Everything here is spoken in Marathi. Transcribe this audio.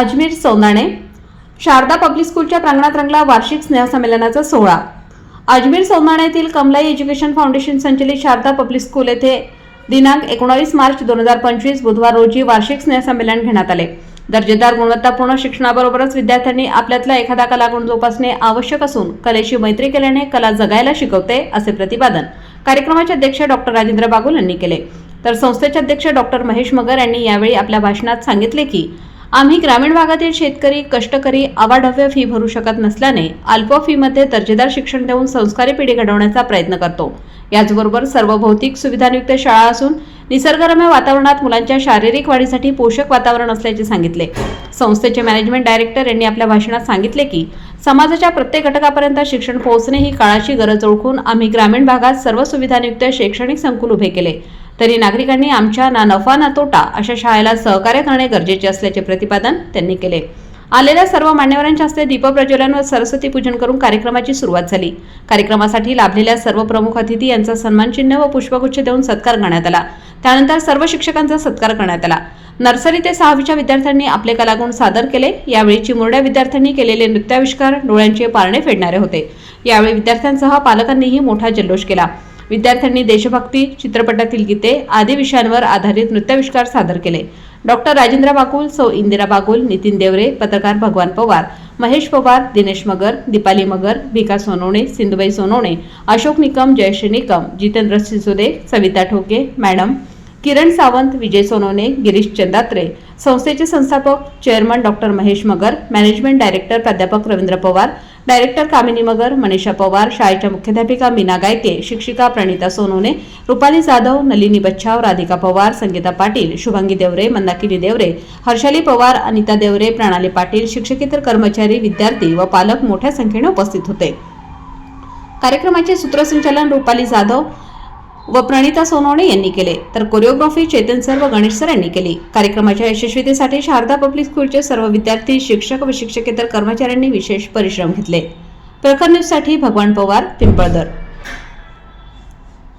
अजमेर सौंदाणे शारदा पब्लिक स्कूलच्या प्रांगणात रंगला वार्षिक स्नेहसंमेलनाचा सोहळा. अजमेर सौंदाणे येथील कमलाई एज्युकेशन फाउंडेशन संचलित शारदा पब्लिक स्कूल येथे दिनांक एकोणावीस मार्च दोन हजार पंचवीस बुधवार रोजी वार्षिक स्नेहसंमेलन घेण्यात आले. दर्जेदार गुणवत्तापूर्ण शिक्षणाबरोबरच विद्यार्थ्यांनी आपल्यातला एखादा कलागुण जोपासणे आवश्यक असून कलेशी मैत्री केल्याने कला जगायला शिकवते असे प्रतिपादन कार्यक्रमाचे अध्यक्ष डॉक्टर राजेंद्र बागुल यांनी केले. तर संस्थेचे अध्यक्ष डॉक्टर महेश मगर यांनी यावेळी आपल्या भाषणात सांगितले की आम्ही ग्रामीण भागातील शेतकरी कष्टकरी अवाढव्य फी भरू शकत नसल्याने अल्प फीमध्ये दर्जेदार शिक्षण देऊन संस्कारी पिढी घडवण्याचा प्रयत्न करतो. याचबरोबर सर्व भौतिक सुविधांयुक्त शाळा असून निसर्गरम्य वातावरणात मुलांच्या शारीरिक वाढीसाठी पोषक वातावरण असल्याचे सांगितले. संस्थेचे मॅनेजमेंट डायरेक्टर यांनी आपल्या भाषणात सांगितले की समाजाच्या प्रत्येक घटकापर्यंत शिक्षण पोहोचणे ही काळाची गरज ओळखून आम्ही ग्रामीण भागात सर्व सुविधांयुक्त शैक्षणिक संकुल उभे केले. तरी नागरिकांनी आमच्या ना नफा ना तोटा अशा शाळेला सहकार्य करणे गरजेचे असल्याचे प्रतिपादन त्यांनी केले. आलेल्या सर्व मान्यवरांच्या हस्ते दीपप्रज्वलन व सरस्वती पूजन करून कार्यक्रमाची सुरुवात झाली. कार्यक्रमासाठी लाभलेल्या सर्व प्रमुख अतिथी यांचा सन्मानचिन्ह व पुष्पगुच्छ देऊन सत्कार करण्यात आला. त्यानंतर सर्व शिक्षकांचा सत्कार करण्यात आला. नर्सरी ते सहावीच्या विद्यार्थ्यांनी आपले कलागुण सादर केले. यावेळी चिमुरड्या विद्यार्थ्यांनी केलेले नृत्याविष्कार डोळ्यांचे पारणे फेडणारे होते. यावेळी विद्यार्थ्यांसह पालकांनीही मोठा जल्लोष केला. विद्यार्थ्यांनी देशभक्ती चित्रपटातील गीते आदी विषयांवर आधारित नृत्याविष्कार सादर केले. डॉक्टर राजेंद्र बाकुल सौ इंदिरा बागुल नितीन देवरे पत्रकार भगवान पवार महेश पवार दिनेश मगर दीपाली मगर भिका सोनवणे सिंधुबाई सोनवणे अशोक निकम जयश्री निकम जितेंद्र सिसोदे सविता ठोके मॅडम किरण सावंत विजय सोनवणे गिरीश चंदात्रे संस्थेचे संस्थापक chairman doctor Mahesh Magar management director प्राध्यापक रवींद्र पवार डायरेक्टर कामिनी मगर मनीषा पवार शाळेच्या मुख्याध्यापिका मीना गायके शिक्षिका प्रणिता सोनोने रुपाली जाधव नलिनी बच्छाव राधिका पवार संगीता पाटील शुभांगी देवरे मंदाकिनी देवरे हर्षाली पवार अनिता देवरे प्रणाली पाटील शिक्षकेतर कर्मचारी विद्यार्थी व पालक मोठ्या संख्येने उपस्थित होते. कार्यक्रमाचे सूत्रसंचालन रुपाली जाधव व प्रणिता सोनवणे यांनी केले. तर कोरिओग्राफी चेतन सर व गणेश सर यांनी केली. कार्यक्रमाच्या यशस्वीतेसाठी शारदा पब्लिक स्कूलचे सर्व विद्यार्थी शिक्षक व शिक्षकेतर कर्मचाऱ्यांनी विशेष परिश्रम घेतले. प्रखर न्यूजसाठी भगवान पवार पिंपळदर.